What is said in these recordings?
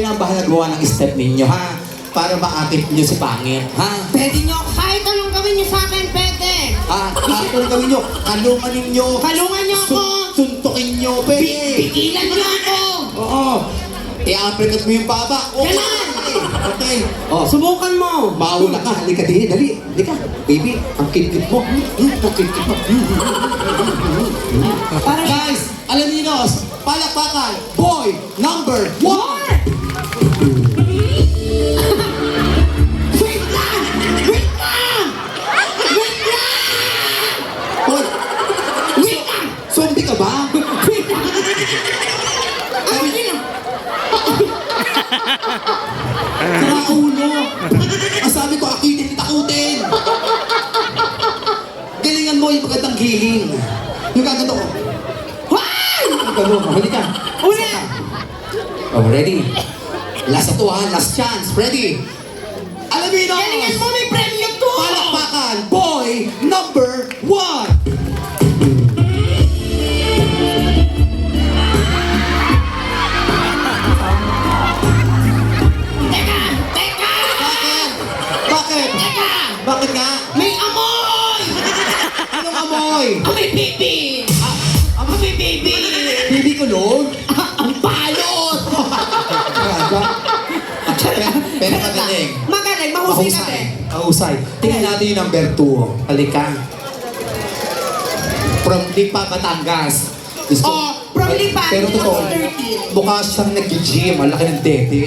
kayo na bahala gawa ng step ninyo, ha? Para maakit nyo si pangit, ha? Pwede nyo, kahit anong gawin nyo sa akin, pwede. Ha? Kahit ano gawin nyo, kalungan ninyo. Kalungan nyo ako. Sun- suntukin nyo, pwede. Pigilan nyo ako. Oo. I-uppercut mo yung baba. Okay. Okay. Oh, Subukan mo. Mauna ka, halika din, dali. Halika. Baby, ang kit-kit mo. Hmm, Ang kit-kit mo. Hmm, hmm, hmm, hmm. Guys, alam niyo, palakpakan, boy, number one. Wait lang! Wait lang! Wait lang! Boy, Wait lang! zombie ka ba? Wait lang! Ay, wait lang! Ang sabi ko, akitin, takutin. Galingan mo yung magandang giling. Yung gaganda ko. Ang gano'n, halika. Uli! Oh, ready? Last na to ha, last chance. Ready? Alaminos! Galingan Magaling, mahusay ka Mahusay. din. Mahusay. Tingnan natin yung number two. Halika. From Lipa, Batangas. Diyos ko. Oh, from Lipa, Pero totoo, 13. mukha siyang nag-gym. Ang laki ng tete.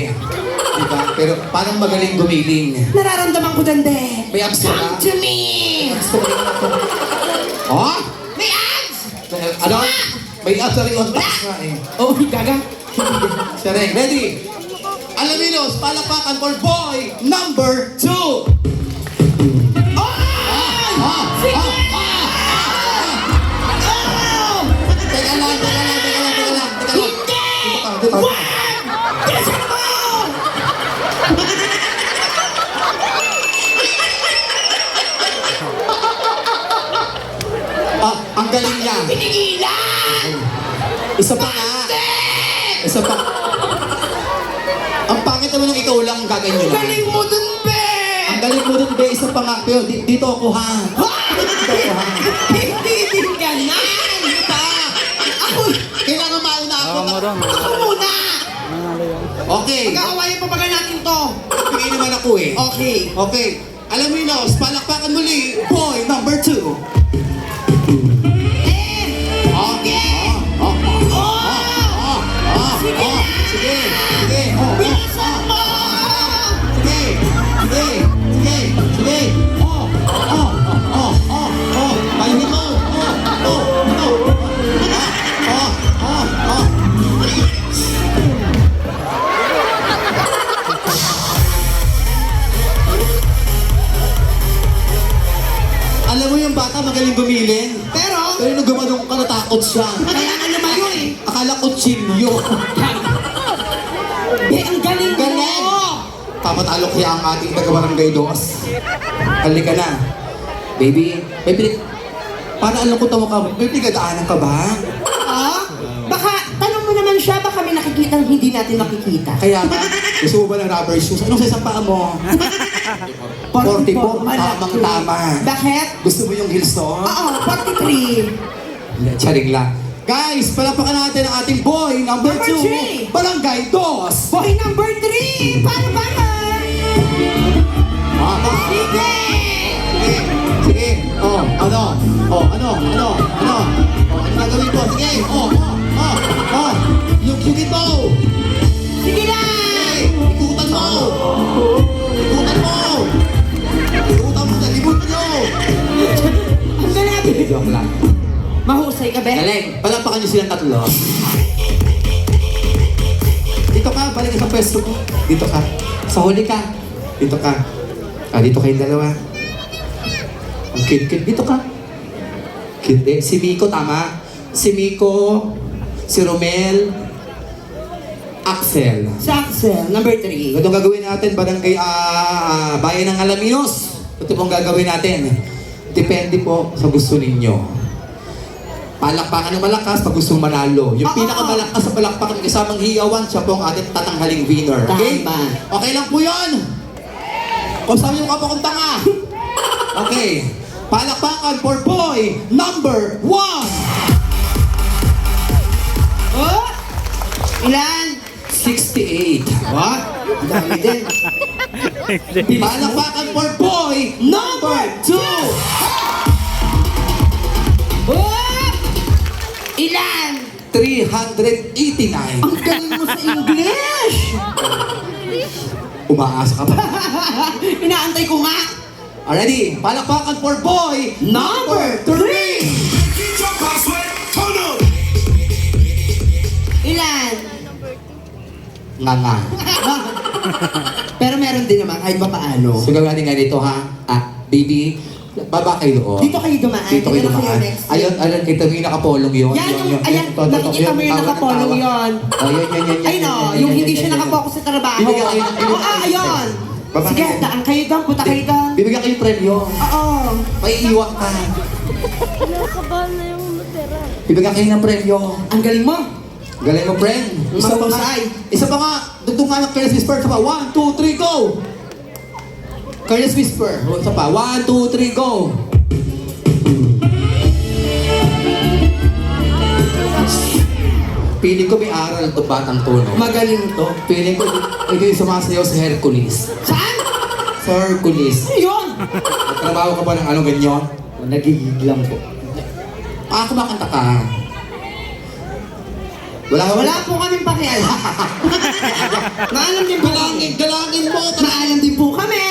Diba? Pero parang magaling gumiling. Nararamdaman ko dyan, de. May abs ka ba? Come to me! Oh? May abs! Ano? May abs na rin on tax nga eh. Oh, gaga. Siya rin. Ready? Alaminos, palakpakan for boy number two. Oh! Ah! Sige! Ah! Oh! Teka lang, teka lang, teka lang, teka lang, teka lang. Hindi! Dito ka, dito ka. Wag! Bilisan mo! Ah, ang galing niya. Pinigilan! Isa pa nga. Isa pa. Ng ikaw lang. Galing mo dun, be! Ang galing mo dun, be. Isa pa nga. Pero di- dito ako ha. Dito ako ha. Hindi din ganan! Dito. Ako, Kailangan mauna ako. Oo, ako muna! Okay. Pag-aawayan pa ba natin to? Pili naman ako eh. Okay. Okay. Alam mo yun, palakpakan muli. Boy number two. Na! Sige, sige. Oh, Alam mo yung bata magaling gumiling. Pero, Pero nung gumanong ka, natakot siya. kaya nga lumayo eh. Akala ko chimyo. Be, ang galing Galing! mo! Papatalo kaya ang ating taga-barangay dos. Halika na. Baby, may pinig... Para alam ko tamo ka, may pinagdaanan ka ba? Ah? Baka, tanong mo naman siya, baka may nakikita hindi natin makikita. Kaya ba, gusto mo ba ng rubber shoes? Anong sa paa mo? 44, tamang tama. Bakit? Gusto mo yung heels no? Oo, 43. Charing lang. Guys, palapakan natin ang ating boy number Number 2, three. Barangay Dos. Boy number 3! Paano ba yan? Ah, ah. Sige! Sige, sige. Oh, ano? Oh? Ano? Galing! Joke lang. Mahusay ka, be? Galing. Palapakan nyo silang tatlo. Dito ka. Balik sa pwesto ko. Dito ka. Sa huli ka. Dito ka. Ah, dito kayong dalawa. Ang cute-cute. Dito ka. Cute eh. Si Miko, tama? Si Miko, si Romel, Axel. Si Axel, number 3. Ito gagawin natin, barangay ah, bayan ng Alaminos. Ito pong gagawin natin. Depende po sa gusto ninyo. palakpakan ng malakas pag gusto manalo. Yung Oo. pinakamalakas sa palakpakan kasamang hiyawan, siya po ang ating tatanghaling winner. Okay? Tama. Okay lang po yun. O sabi yung kapakong tanga. Okay. Palakpakan for boy number one. Oh! Ilan? 68. What? Ang dami din. Palakpakan for boy number two. Oh! Ilan? 389. Ang galing mo sa English! Umaasa ka pa. Inaantay ko nga. Already, palakpakan for boy number three. Get your password, turn up. Ilan? Nga nga. Pero meron din naman kahit pa paano. So gawin natin ganito ha. Ah, baby, baba kayo doon. Dito kayo dumaan. Dito kayo Dito dumaan. Ayun, ayun, kita mo yung nakapolong yun. Yan, Yun, yung, yun, ayan, nakikita mo yung nakapolong yun. Oh, yun, yun, yun, Ayun yun, o, yun, yung yun, hindi siya nakapokus sa trabaho. Oo, ah, ayun. Baba Sige, kayo. daan kayo doon, punta kayo doon. Bibigyan kayo premyo. Oo. May iwak ka. Kinakabahan na yung natira. Bibigyan kayo ng premyo. Ang galing mo. Galing mo, friend. Isa pa nga. Isa pa nga. Dugtong nga ng Careless Whisper. Isa pa. One, two, three, go! Careless Whisper. Isa pa. One, two, three, go! Piling ko may aral to batang to, no? Magaling to. Piling ko, ito yung sumasayaw sa Hercules. Saan? Sa Hercules. Ano yun? Nagtrabaho ka ba ng ano ganyan? Nagigig lang po. Ah, kumakanta ka. Wala Wala po kaming pakialam. Naalam din po Galangin, galangin mo! Naalam din po kami.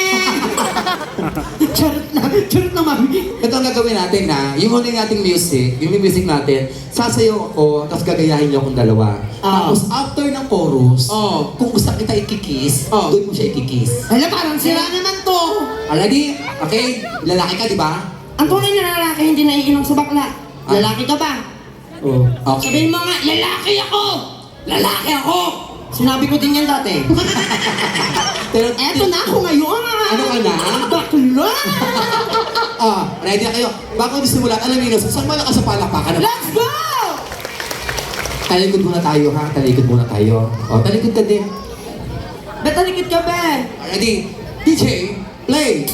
charot na, charot na mami. Ito ang gagawin natin na, yung huling nating music, yung music natin, sasayaw ako, tapos gagayahin niyo akong dalawa. Ah. Tapos after ng chorus, Oh. kung gusto kita ikikiss, Oh. doon mo siya ikikiss. Hala, parang sira naman to. Already? Okay? Lalaki ka, di ba? Ang tunay na lalaki hindi naiinom sa bakla. Ah. Lalaki ka ba? Oh. Okay. Sabihin mo nga, lalaki ako! Lalaki ako! Sinabi ko din yan dati. Pero, Eto na ako ngayon! Ano ka na? Bakla! ah, ready na kayo. Bago nisimulan, alam niyo, saan ka sa palakpakan? Let's go! Talikod muna tayo, ha? Talikod muna tayo. O, talikod ka din. Ba't talikid ka ba? Ready? DJ, play!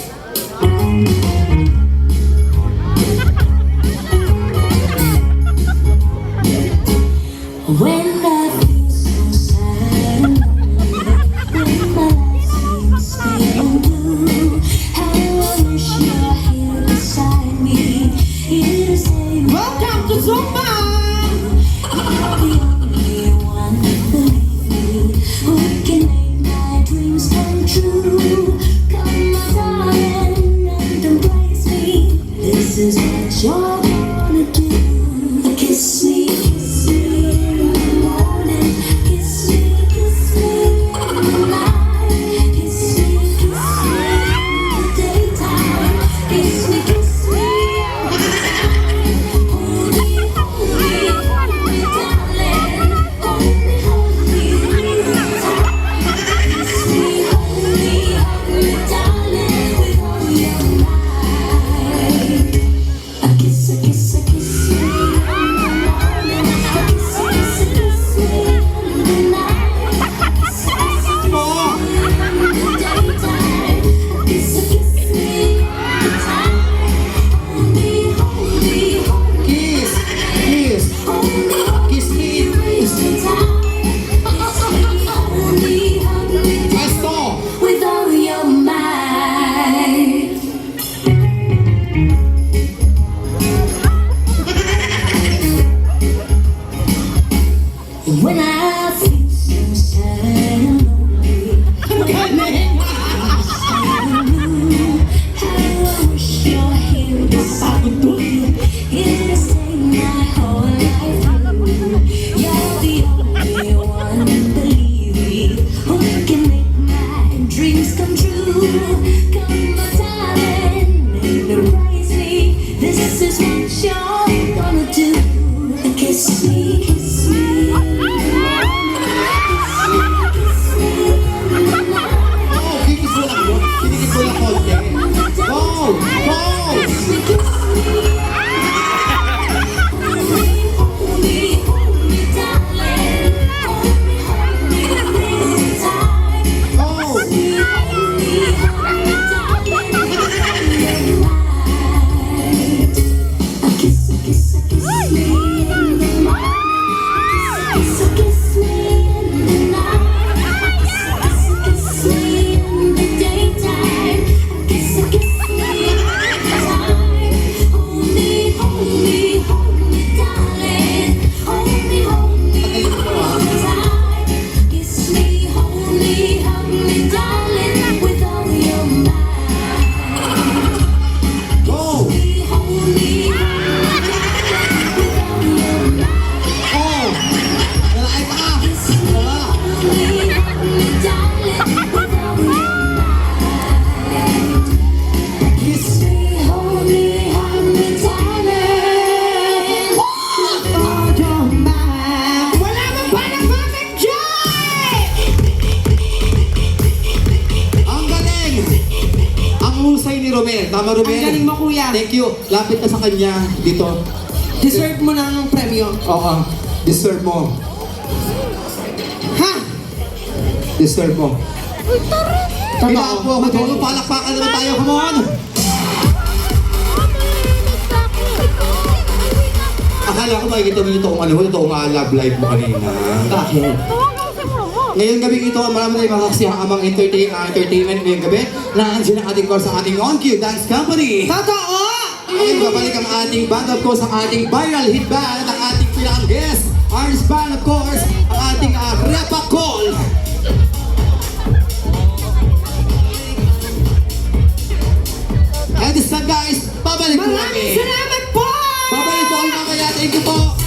Tama, Romel? Ang galing mo, kuya. Thank you. Lapit ka sa kanya. Dito. Deserve mo ng premyo. Oo. Deserve mo. Ha? Deserve mo. Totoo. Pinaapo ako doon. Palakpakan naman tayo. Come on. Akala ko makikita mo ito kung ano, ito kung love life mo kanina. Bakit? Ngayong gabi ito, marami tayong mga kasiyamang entertain, uh, entertainment ngayong gabi. Nandiyan ang ating course sa ating On Cue Dance Company. Totoo! Ngayon babalik ang ating band, of course, ang ating viral hit band, ang ating pinakang guest, artist band, of course, ang ating ah, uh, Repa Call. And this time guys, pabalik po kami. Maraming salamat po! Babalik po kami mamaya. Thank you po!